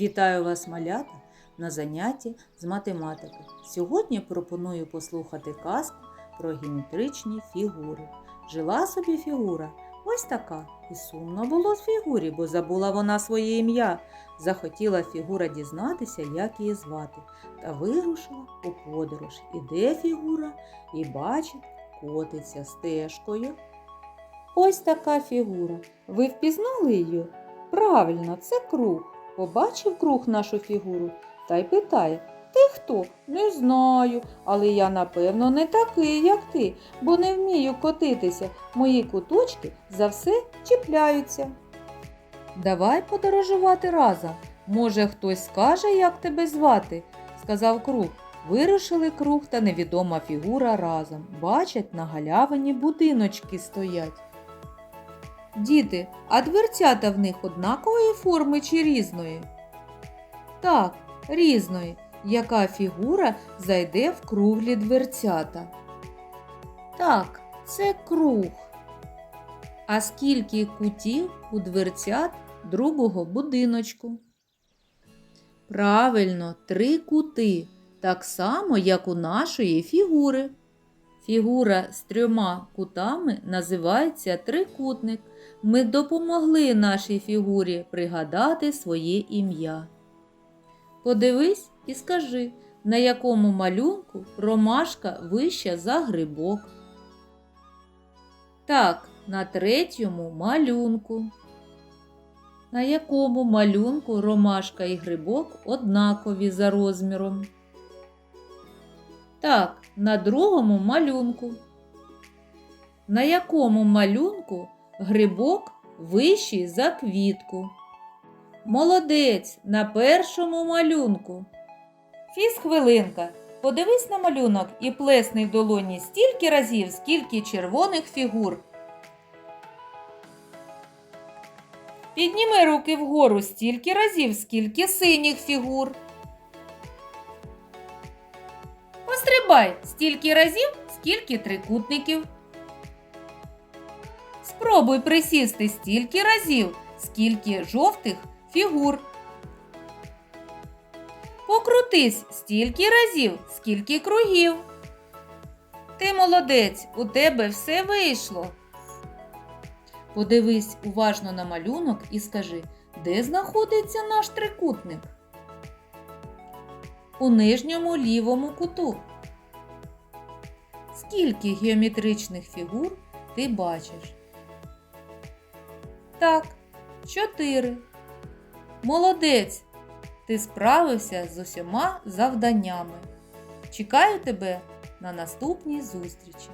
Вітаю вас, малята, на занятті з математики. Сьогодні пропоную послухати казку про геометричні фігури. Жила собі фігура, ось така, і сумно було з фігурі, бо забула вона своє ім'я. Захотіла фігура дізнатися, як її звати, та вирушила у подорож. Іде фігура і бачить, котиться стежкою. Ось така фігура. Ви впізнали її? Правильно, це круг. Побачив круг нашу фігуру та й питає Ти хто? Не знаю, але я напевно не такий, як ти, бо не вмію котитися. Мої куточки за все чіпляються. Давай подорожувати разом. Може, хтось скаже, як тебе звати, сказав круг. Вирушили круг та невідома фігура разом. Бачать, на галявині будиночки стоять. Діти, а дверцята в них однакової форми чи різної? Так, різної. Яка фігура зайде в круглі дверцята? Так, це круг. А скільки кутів у дверцят другого будиночку? Правильно, три кути, так само, як у нашої фігури. Фігура з трьома кутами називається трикутник. Ми допомогли нашій фігурі пригадати своє ім'я. Подивись і скажи, на якому малюнку ромашка вища за грибок. Так, на третьому малюнку. На якому малюнку ромашка і грибок однакові за розміром. Так, на другому малюнку. На якому малюнку грибок вищий за квітку? Молодець на першому малюнку. Фіз хвилинка. Подивись на малюнок і плесни в долоні стільки разів, скільки червоних фігур. Підніми руки вгору стільки разів, скільки синіх фігур. Пострибай стільки разів, скільки трикутників. Спробуй присісти стільки разів, скільки жовтих фігур. Покрутись стільки разів, скільки кругів. Ти молодець, у тебе все вийшло. Подивись уважно на малюнок і скажи, де знаходиться наш трикутник? У нижньому лівому куту. Скільки геометричних фігур ти бачиш? Так, чотири. Молодець! Ти справився з усіма завданнями. Чекаю тебе на наступній зустрічі.